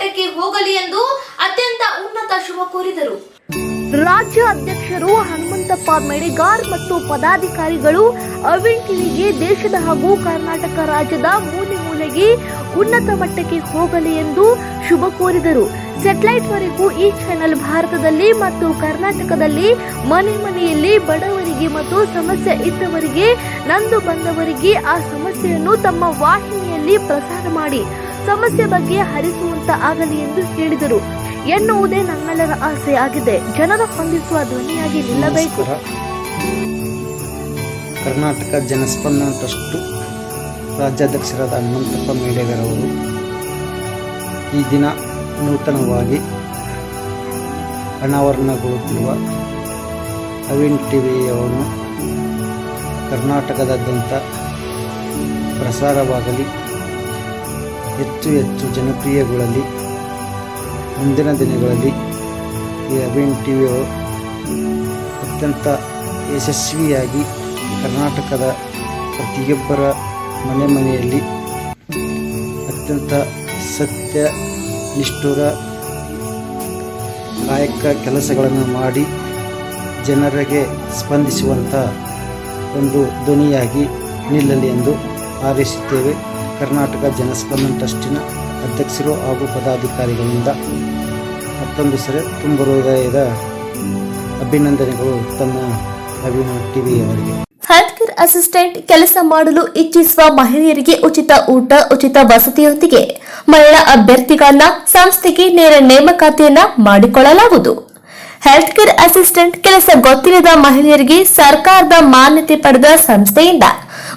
ಮಟ್ಟಕ್ಕೆ ಹೋಗಲಿ ಎಂದು ಅತ್ಯಂತ ಉನ್ನತ ಶುಭ ಕೋರಿದರು. ರಾಜ್ಯ ಅಧ್ಯಕ್ಷರು ಹನುಮಂತಪ್ಪ ಮೆಡಿಗಾರ್ ಮತ್ತು ಪದಾಧಿಕಾರಿಗಳು ಅವಿನ್ ದೇಶದ ಹಾಗೂ ಕರ್ನಾಟಕ ರಾಜ್ಯದ ಮೂಲೆ ಮೂಲೆಗೆ ಉನ್ನತ ಮಟ್ಟಕ್ಕೆ ಹೋಗಲಿ ಎಂದು ಶುಭ ಕೋರಿದರು. ಸೆಟಲೈಟ್ವರೆಗೂ ಈ ಚಾನೆಲ್ ಭಾರತದಲ್ಲಿ ಮತ್ತು ಕರ್ನಾಟಕದಲ್ಲಿ ಮನೆ ಮನೆಯಲ್ಲಿ ಬಡವರಿಗೆ ಮತ್ತು ಸಮಸ್ಯೆ ಇದ್ದವರಿಗೆ, ನಂದು ಬಂದವರಿಗೆ ಆ ಸಮಸ್ಯೆಯನ್ನು ತಮ್ಮ ವಾಹಿನಿಯಲ್ಲಿ ಪ್ರಸಾರ ಮಾಡಿ. ಸಮಸ್ಯೆ ಬಗ್ಗೆ ಹರಿಸುವಂತ ಆಗಲಿ ಎಂದು ಹೇಳಿದರು ಎನ್ನುವುದೇ ನಮ್ಮೆಲ್ಲರ ಆಸೆ ಆಗಿದೆ. ಜನರ ಹೊಂದಿಸುವ ಧ್ವನಿಯಾಗಿ ನಿಲ್ಲಬೇಕು. ಕರ್ನಾಟಕ ಜನಸ್ಪಂದನ ಟ್ರಸ್ಟ್ ರಾಜ್ಯಾಧ್ಯಕ್ಷರಾದ ಹನುಮಂತಪ್ಪ ಮೇಡೆಗರವರು ಈ ದಿನ ನೂತನವಾಗಿ ಅನಾವರಣಗೊಳ್ಳುತ್ತಿರುವ ಅವಿನ್ ಟಿವಿಯನ್ನು ಕರ್ನಾಟಕದಾದ್ಯಂತ ಪ್ರಸಾರವಾಗಲಿ ಹೆಚ್ಚು ಹೆಚ್ಚು ಜನಪ್ರಿಯಗೊಳ್ಳಲಿ. ಮುಂದಿನ ದಿನಗಳಲ್ಲಿ ಈ ಅವಿನ್ ಟಿವಿಯು ಅತ್ಯಂತ ಯಶಸ್ವಿಯಾಗಿ ಕರ್ನಾಟಕದ ಪ್ರತಿಯೊಬ್ಬರ ಮನೆ ಮನೆಯಲ್ಲಿ ಅತ್ಯಂತ ಸತ್ಯ ನಿಷ್ಠುರ ಕಾಯಕ ಕೆಲಸಗಳನ್ನು ಮಾಡಿ ಜನರಿಗೆ ಸ್ಪಂದಿಸುವಂಥ ಒಂದು ಧ್ವನಿಯಾಗಿ ನಿಲ್ಲಲಿ ಎಂದು ಹಾರೈಸುತ್ತೇವೆ ಕರ್ನಾಟಕ ಜನಸ್ಪಂದನ್ ಟ್ರಸ್ಟಿನ ಅಧ್ಯಕ್ಷರು ಹಾಗೂ ಪದಾಧಿಕಾರಿಗಳಿಂದ ಮತ್ತೊಂದು ಸರಿ ತುಂಬ ಹೃದಯದ ಅಭಿನಂದನೆಗಳು ತಮ್ಮ ಅಭಿನವ ಟಿವಿಯವರಿಗೆ. ಹೆಲ್ತ್ ಕೇರ್ ಅಸಿಸ್ಟೆಂಟ್ ಕೆಲಸ ಮಾಡಲು ಇಚ್ಛಿಸುವ ಮಹಿಳೆಯರಿಗೆ ಉಚಿತ ಊಟ, ಉಚಿತ ವಸತಿಯೊಂದಿಗೆ ಮಹಿಳಾ ಅಭ್ಯರ್ಥಿಗಳನ್ನ ಸಂಸ್ಥೆಗೆ ನೇರ ನೇಮಕಾತಿಯನ್ನ ಮಾಡಿಕೊಳ್ಳಲಾಗುವುದು. ಹೆಲ್ತ್ ಕೇರ್ ಅಸಿಸ್ಟೆಂಟ್ ಕೆಲಸ ಗೊತ್ತಿಲ್ಲದ ಮಹಿಳೆಯರಿಗೆ ಸರ್ಕಾರದ ಮಾನ್ಯತೆ ಪಡೆದ ಸಂಸ್ಥೆಯಿಂದ